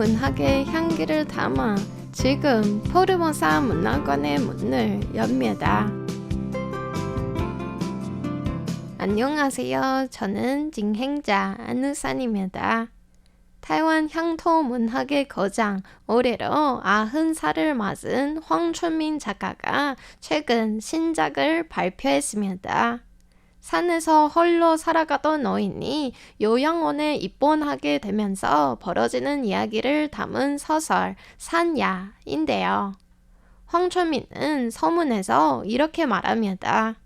문학의 향기를 담아 지금 포르모사 문학관의 문을 엽니다. 안녕하세요. 저는 진행자 안우산입니다. 타이완 향토 문학의 거장 올해로 아흔 살을 맞은 황춘민 작가가 최근 신작을 발표했습니다. 산에서 홀로 살아가던 노인이 요양원에 입원하게 되면서 벌어지는 이야기를 담은 소설 산야인데요. 황春민은 서문에서 이렇게 말합니다.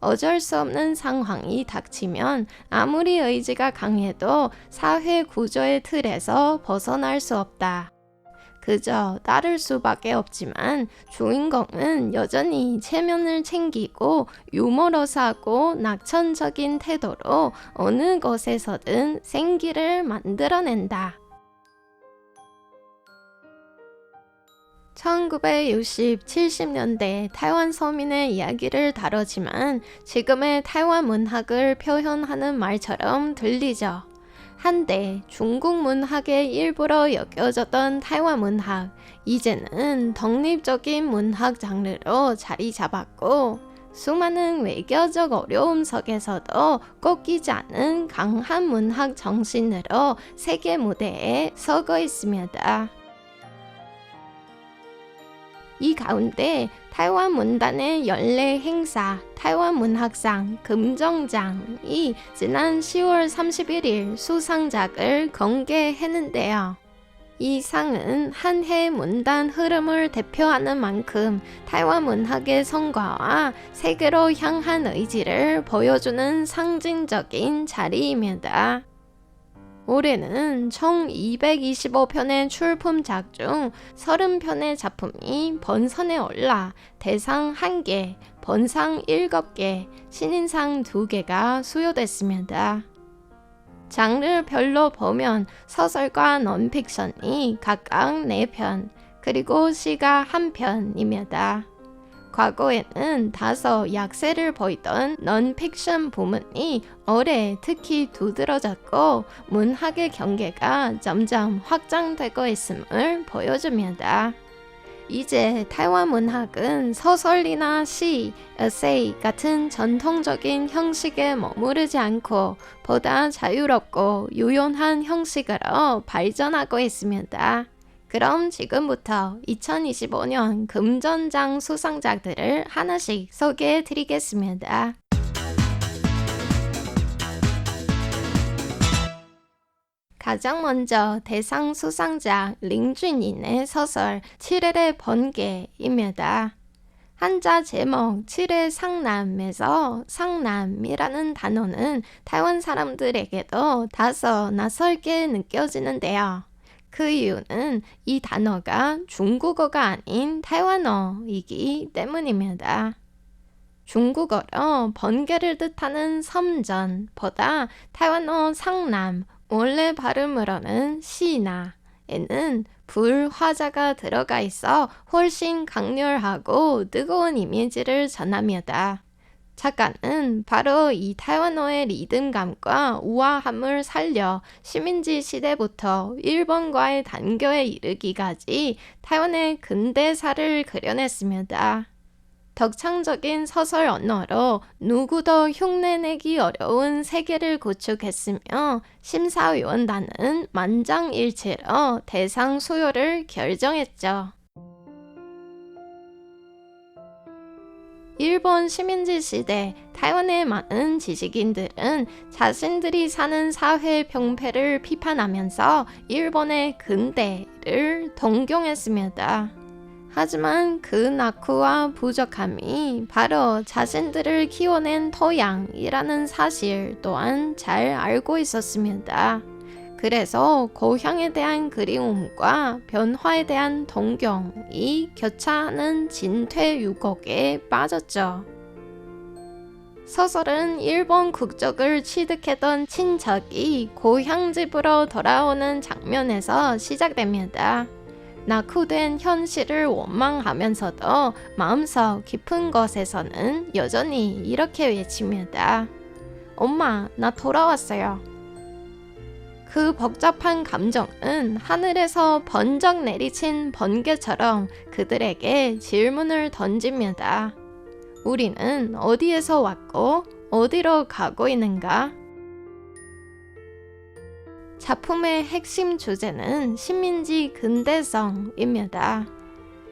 어쩔 수 없는 상황이 닥치면 아무리 의지가 강해도 사회 구조의 틀에서 벗어날 수 없다. 그저 따를 수밖에 없지만 주인공은 여전히 체면을 챙기고 유머러스하고 낙천적인 태도로 어느 곳에서든 생기를 만들어낸다. 1960, 70년대 타이완 서민의 이야기를 다루지만 지금의 타이완 문학을 표현하는 말처럼 들리죠. 한때 중국 문학의 일부로 여겨졌던 타이완 문학, 이제는 독립적인 문학 장르로 자리 잡았고, 수많은 외교적 어려움 속에서도 꺾이지 않은 강한 문학 정신으로 세계 무대에 서고 있습니다. 이 가운데 타이완 문단의 연례 행사 타이완 문학상 금정장이 지난 10월 31일 수상작을 공개했는데요. 이 상은 한해 문단 흐름을 대표하는 만큼 타이완 문학의 성과와 세계로 향한 의지를 보여주는 상징적인 자리입니다. 올해는 총 225편의 출품작 중 30편의 작품이 번선에 올라 대상 1개, 번상 7개, 신인상 2개가 수여됐습니다. 장르별로 보면 소설과 넌픽션이 각각 4편, 그리고 시가 1편입니다. 과거에는 다소 약세를 보이던 넌픽션 부문이 올해 특히 두드러졌고 문학의 경계가 점점 확장되고 있음을 보여줍니다. 이제 타이완 문학은 소설이나 시, 에세이 같은 전통적인 형식에 머무르지 않고 보다 자유롭고 유연한 형식으로 발전하고 있습니다. 그럼 지금부터 2025년 금전장 수상작들을 하나씩 소개해 드리겠습니다. 가장 먼저 대상 수상작 링준인의 소설 7일의 번개입니다. 한자 제목 7의 상남에서 상남이라는 단어는 타이완 사람들에게도 다소 낯설게 느껴지는데요. 그 이유는 이 단어가 중국어가 아닌 타이완어이기 때문입니다. 중국어로 번개를 뜻하는 섬전보다 타이완어 상남, 원래 발음으로는 시나에는 불 화자가 들어가 있어 훨씬 강렬하고 뜨거운 이미지를 전합니다. 작가는 바로 이 타이완어의 리듬감과 우아함을 살려 시민지 시대부터 일본과의 단교에 이르기까지 타이완의 근대사를 그려냈습니다. 덕창적인 소설 언어로 누구도 흉내내기 어려운 세계를 구축했으며 심사위원단은 만장일치로 대상 수요를 결정했죠. 일본 시민지 시대 타이완의 많은 지식인들은 자신들이 사는 사회 병폐를 비판하면서 일본의 근대를 동경했습니다. 하지만 그 낙후와 부족함이 바로 자신들을 키워낸 토양이라는 사실 또한 잘 알고 있었습니다. 그래서 고향에 대한 그리움과 변화에 대한 동경이 교차하는 진퇴 유곡에 빠졌죠. 소설은 일본 국적을 취득했던 친척이 고향 집으로 돌아오는 장면에서 시작됩니다. 낙후된 현실을 원망하면서도 마음속 깊은 곳에서는 여전히 이렇게 외칩니다. 엄마, 나 돌아왔어요. 그 복잡한 감정은 하늘에서 번쩍 내리친 번개처럼 그들에게 질문을 던집니다. 우리는 어디에서 왔고 어디로 가고 있는가? 작품의 핵심 주제는 식민지 근대성입니다.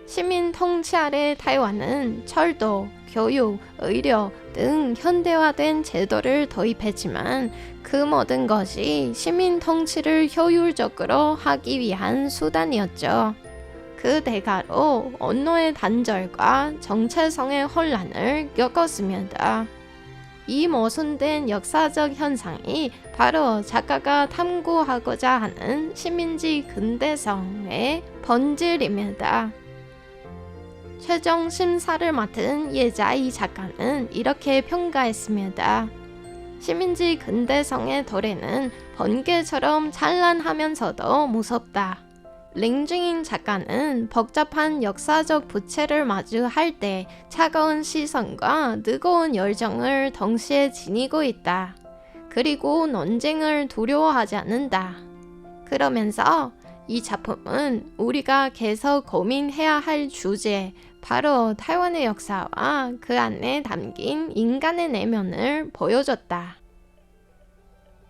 시민 통치 아래 타이완은 철도, 교육, 의료 등 현대화된 제도를 도입했지만 그 모든 것이 시민 통치를 효율적으로 하기 위한 수단이었죠. 그 대가로 언어의 단절과 정체성의 혼란을 겪었습니다. 이 모순된 역사적 현상이 바로 작가가 탐구하고자 하는 시민지 근대성의 본질입니다. 최종 심사를 맡은 예자이 작가는 이렇게 평가했습니다. 시민지 근대성의 도래는 번개처럼 찬란하면서도 무섭다. 링중인 작가는 복잡한 역사적 부채를 마주할 때 차가운 시선과 뜨거운 열정을 동시에 지니고 있다. 그리고 논쟁을 두려워하지 않는다. 그러면서 이 작품은 우리가 계속 고민해야 할 주제, 바로 타이완의 역사와 그 안에 담긴 인간의 내면을 보여줬다.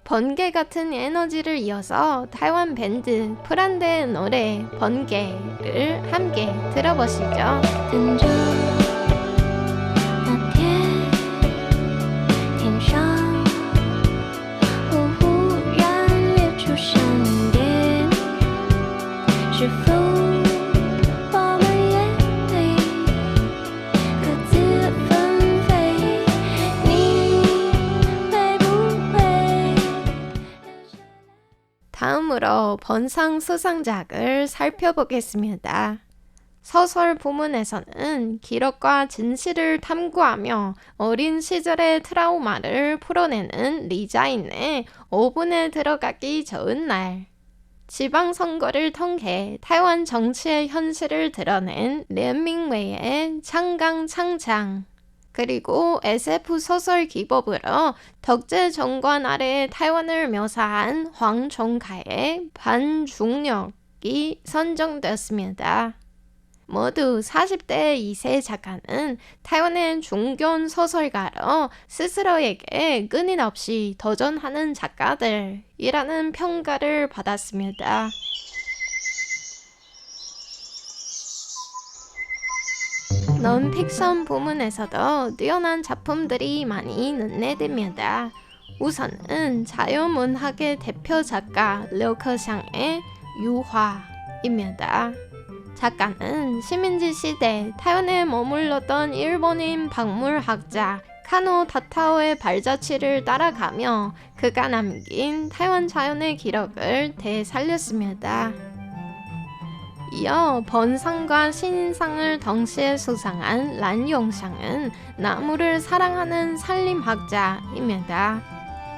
번개 같은 에너지를 이어서 타이완 밴드 프란데의 노래 번개를 함께 들어보시죠. 번상 수상작을 살펴보겠습니다. 서설 부문에서는 기록과 진실을 탐구하며 어린 시절의 트라우마를 풀어내는 리자인의 5분에 들어가기 좋은 날. 지방선거를 통해 타이완 정치의 현실을 드러낸 렌밍웨이의 창강창창. 그리고 SF 소설 기법으로 덕제 정권 아래 타이완을 묘사한 황종카의 반중력이 선정되었습니다. 모두 40대 2세 작가는 타이완의 중견 소설가로 스스로에게 끊임없이 도전하는 작가들이라는 평가를 받았습니다. 넌픽션 부문에서도 뛰어난 작품들이 많이 눈에띕니다. 우선은 자유문학의 대표 작가 려커샹의 유화입니다. 작가는 시민지 시대 타이완에 머물렀던 일본인 박물학자 카노 타타오의 발자취를 따라가며 그가 남긴 타이완 자연의 기록을 되살렸습니다. 이어 번상과 신인상을 동시에 수상한 란용상은 나무를 사랑하는 산림학자입니다.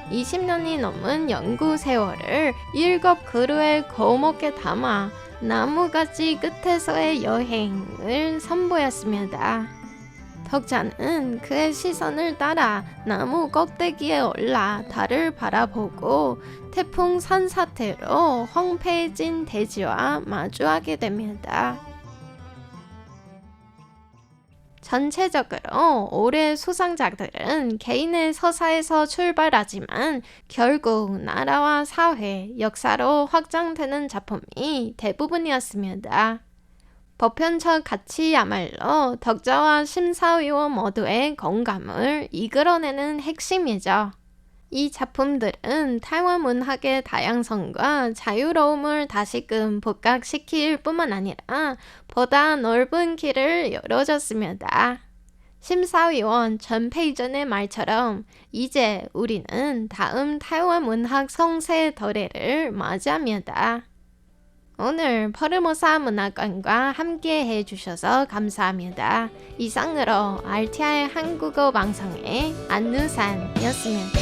20년이 넘은 연구 세월을 일곱 그루의 거목에 담아 나무가지 끝에서의 여행을 선보였습니다. 덕자는 그의 시선을 따라 나무 꼭대기에 올라 달을 바라보고 태풍 산사태로 황폐해진 대지와 마주하게 됩니다. 전체적으로 올해 수상작들은 개인의 서사에서 출발하지만 결국 나라와 사회, 역사로 확장되는 작품이 대부분이었습니다. 보편적 가치야말로 덕자와 심사위원 모두의 공감을 이끌어내는 핵심이죠. 이 작품들은 타이완 문학의 다양성과 자유로움을 다시금 복각시킬 뿐만 아니라 보다 넓은 길을 열어줬습니다. 심사위원 전페이전의 말처럼 이제 우리는 다음 타이완 문학 성세 도래를 맞이합니다. 오늘 포르모사 문화관과 함께 해주셔서 감사합니다. 이상으로 RTI 한국어 방송의 안누산이었습니다.